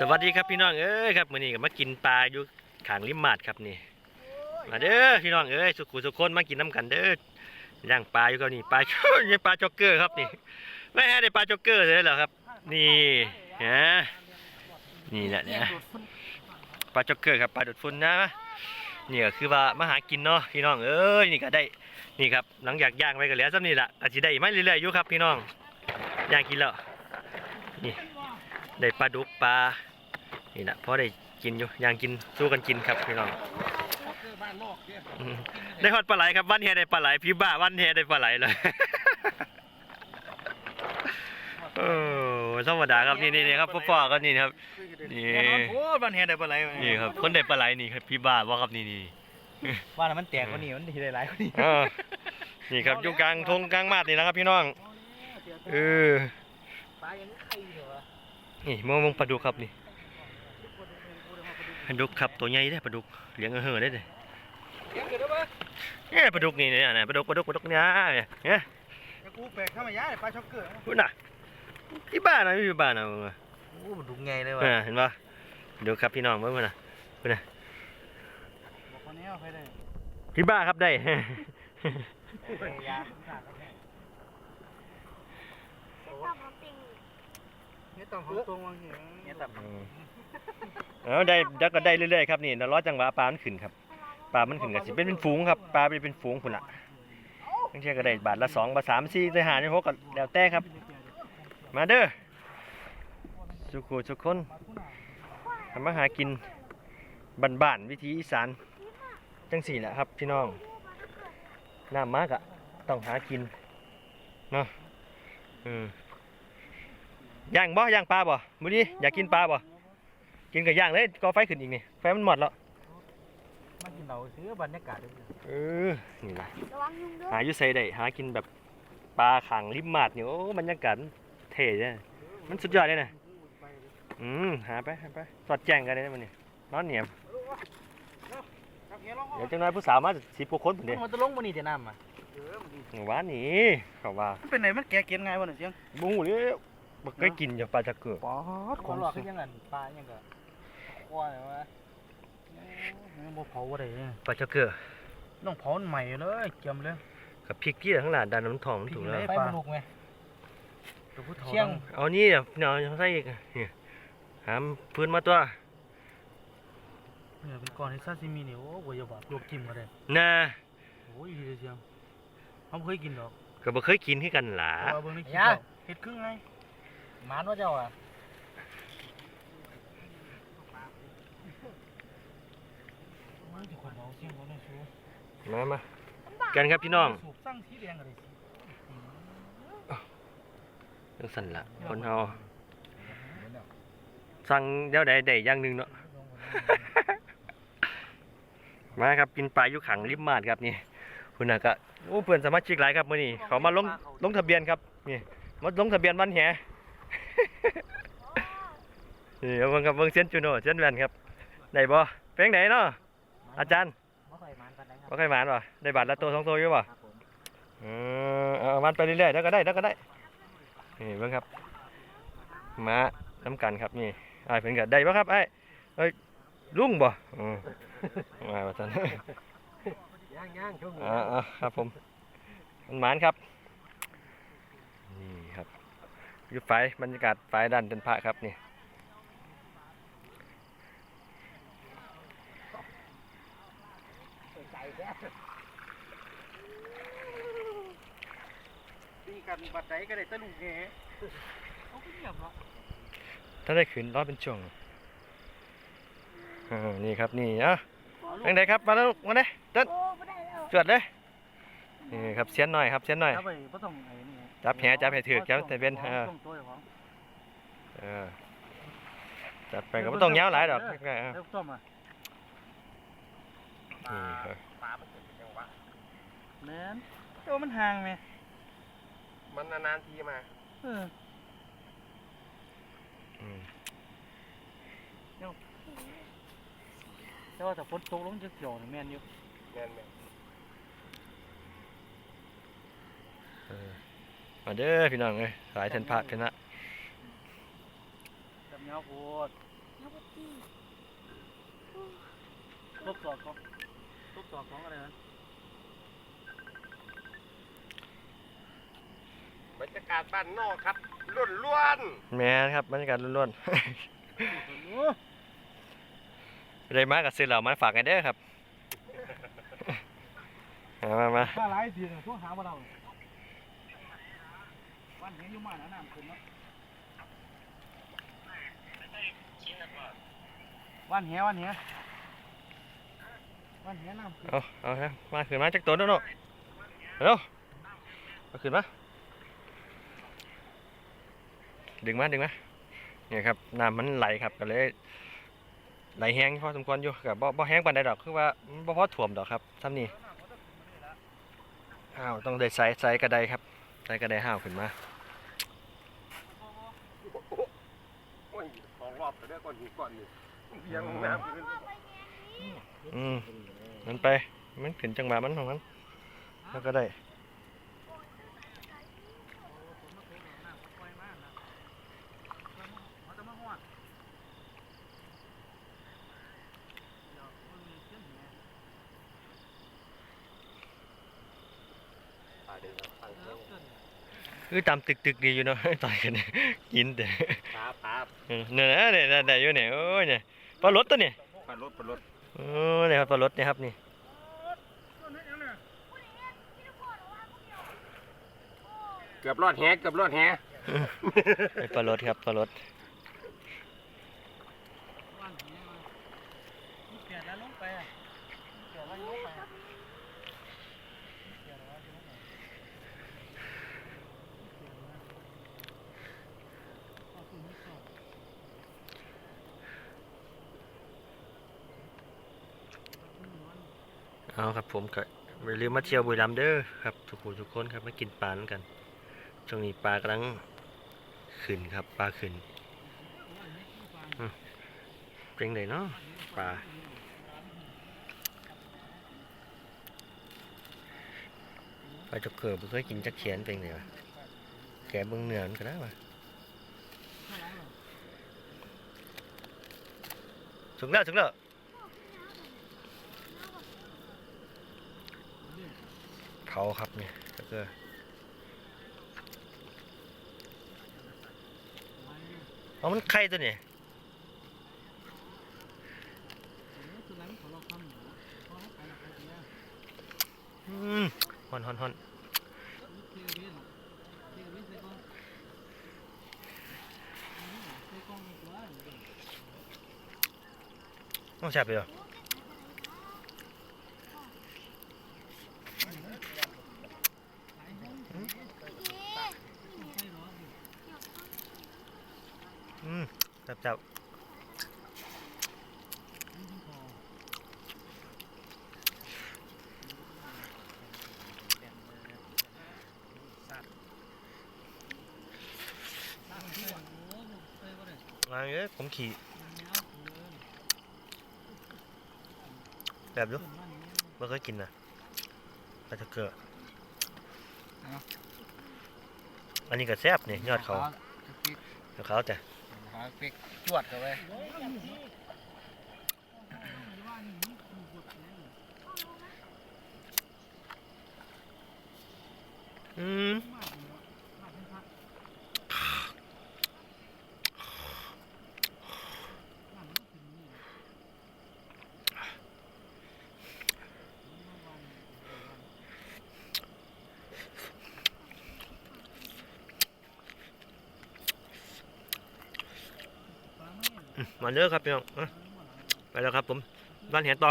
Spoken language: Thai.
สวัสดีครับพี่น้องเอ้ยครับมื้อนี้ก็มากินปลาอยู่ขางริมมาดครับนี่มาเด้อพี่น้องเอ้ยสุขุสุขคนมากินน้ำกันเด้อย่างปลาอยู่ครับนี่ปลานี่ปลาจ็อกเกอร์ครับนี่ไม่ให้ได้ปลาจ็อกเกอร์เลยเหรอครับ นี่ฮะนี่แหละเนี่ยปลาจ็อกเกอร์ครับปลาดูดฝุ่นนะนี่ก็คือว่ามาหากินเนาะพี่น้องเอ้ยนี่ก็ได้นี่ครับหลังจากย่างไปก็เหลือซ้ำนี่แหละอาจจะได้ไม่เรื่อยๆอยู่ครับพี่น้องย่างกินแล้วนี่ได้ปลาดุกปลา นี่แหละพอได้กินอยู่ย่างกินสู้กันกินครับพี่น้องอืมได้ฮอดปลาไหลครับวันเฮได้ปลาไหลพี่บ้าวันเฮได้ปลาไหลเลย โอ้ธรรมดาครับนี่นี่นี่ครับพ่อๆก็นี่ครับ นี่ โอ้บ้านเฮ็ดได้ปลาไหลวะนี่ครับ คนได้ปลาไหลนี่ครับพี่บ้าว่าครับนี่นี่ บ้านนั้นมันแตกกว่านี้มันทีได้หลายกว่านี้เออนี่ครับอยู่กลางทงกลางมาดนี่นะครับ พี่น้องเออปลายังไข่เหรอนี่มองมองปลาดุกครับนี่ ปลาดุกครับตัวใหญ่ได้อปลาดุกเลี้ยงเออเห่อได้เลยยังเกิดได้ปะเนี่ยปลาดุกนี่เนี่ยนะปลาดุกปลาดุกปลาดุกเนี่ยเนี่ยเนี่ยยังกูแปลกเข้ามายาเลยปลาช็อกเกอร์พูดน่ะที่บ้านนะอยู่บ้านนะมึงอะโอ้มันดูไงเลยเอวะอเห็นปะดูครับพี่น้องเพื่อนนะบอกคนนี้เอาไปได้ที่บ้านครับได้ยาไม่ ต้องของตรงวางเหียเนี่ยตับเอาได้เดี๋ยวก็ได้เรื่อยๆครับนี่แล้วรอจังหวะปลามันขึ้นครับปลามันขึ้นก็สิเป็นเป็นฝูงครับปลาเป็นเป็นฝูงคุณละบางทีก็ได้บาทละสองบาทสามสี่ได้หาได้หกก็แล้วแต่ครับ มาเด้อสุขุสุขคนทำมาหากินบ้านๆวิถีอีสานจังสี่แหละครับพี่น้องน้ำมากอะต้องหากินเนาะอืม ย่างบ่ย่างปลาบ่มื้อนี้อยากกินปลาบ่กินกับย่างเลยก่อไฟขึ้นอีกนี่ไฟมันหมดแล้วมากินเราซื้อบรรยากาศด้วยเออนี่ล่ะระวังยุงเด้อหาอยู่ไสได้หากินแบบปลาขังริมมาดนี่โอ้บรรยากาศมันเท่จ้ะมันสุดยอดเลยนะอืมหาไปหาไปสอดแจ้งกันเลยนะมันนี่นอนเหนียบเดี๋ยวจังน้อยผู้สาวมาสิบกว่าคนผมเด้มันจะลงบนนี้จะน้ำอะหวานนี่เขาว่ามันเป็นไหนมันแกเกินไงวะเนี่ยเสียงบุ้งเลย บ่เคยกินอย่าปลาจะเกิดป๊อดของหลอกขึ้นยังไงปลายังก็คว้าเลยวะยังบ่เผาอะไรเนี่ยปลาจะเกิดต้องเผาใหม่เลยเจียมเลย กับพริกที่ข้างหลังดันน้ำทองมันถูกแล้วไฟมันลุกไหมเชียง เอานี่เดี๋ยวเดี๋ยวใส่อีกนี่หามพื้นมาตัวเนี่ยเป็นก้อนที่ซาซิมิเนี่ยโอ้โหยาบาลวกจิ้มก็ได้น่ะโอ้ยดีเลยเชียงเขาเคยกินดอกก็บ่เคยกินที่กันหล่ะเอาเบิ่งในคลิปแล้วเฮ็ดครึ่งไงห มานว่าเจ้าอะจะคนเอาเสียงเขาในชูมามากันครับพี่น้องสูบสั่งสีแดงอะไรสิจังสั่นละคนเฮาสั่งเดี๋ยวใดใดอย่างหนึ่งเนาะ มาครับกินปลาอยู่ขังริมมาดครับนี่คุณน่ะก็โอ้เพื่อนสมาชิกหลายครับมื้อนี้เขามาลงลงทะเบียนครับนี่มาลงทะเบียนวันแห นี่เอาเบิ่งครับเบิ่งเซียนจูโน่เซียนแวนครับได้บ่เพลงไหนเนาะอาจารย์บ่ค่อยหมานปานใดครับบ่เคยหมานบ่ได้บาทละตัวสองตัวอยู่บ่ครับผมเออเอามันไปเรื่อยๆแล้วก็ได้แล้วก็ได้นี่เบิ่งครับมาน้ำกันครับนี่ไอ้ายเพิ่นก็ได้บ่ครับไอ้ายเอ้ยลุงบ่อืมมาว่าซั่นย่างย่างช่วงอ่าอ่าครับผมมันหมานครับนี่ครับ อยู่ไฟบรรยากาศไฟด้านเป็นพระครับนี่ตีกันบัดใดก็ได้ตะลุงแหเขาก็เงียบเนาะถ้าได้ขืนร้อนเป็นช่วงอ่านี่ครับนี่อะยังไงครับมาแล้วมาเลยเต้นโอ้ไม่ได้แล้วจวดเลยนี่ครับเสียนหน่อยครับเสียนหน่อยจับไปบ่ต้องไอ้นี่ จับแหจับให้ถือกจับแต่เป็นเออช่วงตัวของเออจัดไปก็ไม่ต้องยาวหลายดอกใกล้ๆเอาเอ้าต้มอะนี่ครับแม่นเจ้ามันห่างไหมมันนานๆทีมาเอออืมแต่ว่าถ้าฝนตกลงจะเกี่ยวนี่แม่นอยู่แม่นแม่นเออ มาเด้อพี่น้องเอ้ยสายเทนพระเทนนะจำเงาโพดแล้วก็ตีทบสอบของทบสอบของอะไรนะบรรยากาศบ้านนอกครับล้วนล้วนแม่นครับบรรยากาศล้วนๆได้มากับซื้อเหล่ามาฝากกันเด้อครับ มามามาถ้าหลายทีเนี่ยช่วงหามาเรา วันนี้ยุ่งมากนะน้ำขึ้นเนาะวันเหี้ยวันเหี้ยวันเหี้ยน้ำขึ้นเอาเอาฮะมาขึ้นมาจากตัวด้วยเนาะเร็วเอาขึ้นมาดึงมาดึงมาเนี่ยครับน้ำมันไหลครับก็เลยไหลแห้งพอสมควรอยู่กับบ่บ่แห้งปานใดดอกคือว่ามันบ่พอถ่วมดอกครับทำนี่อ้าวต้องได้ใส่ใส่กระไดครับใส่กระไดห้าวขึ้นมา ๆโอ้นของรอบไปได้ก้อนหินก้อนนี่เพียงน้ำขึ้นอืมมันไป มันขึ้นจังหวะมันของมัน แล้วก็ได้ ตายเดี๋ยวเราตั้งเรื่อง คือตามตึกตึกๆดีอยู่เนาะต่อยกันเนี่ยกินแต่ตาตาเออเนี่ยนะเนี่ยเนี่ยเนี่ยอยู่เนี่ยโอ้ยเนี่ยปลารถตัวเนี่ยปลารถปลารถโอ้เนี่ยครับปลารถเนี่ยครับนี่เกือบรอดแฮเกือบรอดแฮไอ้ปลารถครับปลารถวันเหี้ยมันเปลี่ยนแล้วลงไปอะเปลี่ยนแล้วลงไปอะเปลี่ยนแล้วลงไปเอาขึ้นให้ก่อน เอาครับผมก็อย่าลืมมาเที่ยวบุรีรัมย์เด้อครับ ทุกคนทุกคนครับมากินปลาด้วยกันช่วงนี้ปลากำลังขึ้นครับปลาขึ้นอืมเป็นไงเนาะปลาปลาจะเกิดบ่เคยกินจักเขียนเป็นไงวะแกะเบิ่งเนื้อมันก็ได้วะถึงแล้วถึงแล้ว เขาครับเนี่ยก็คือเอามันไข่ตัวนี้ฮอนฮอนฮอนต้องแซ่บไปเหรอ อืมแซ่บแซ่บมาเอ้ยผมขี่แบบอยุไม่เคยกินนะปลาตะเกียบอันนี้ก็แซ่บนี่ยอดเขายอดเขาแต่ หาเป๊กจวดกันไป อืมอื มาเด้อครับพี่น้องไปแล้วครับผมบ้านเห็นต่อ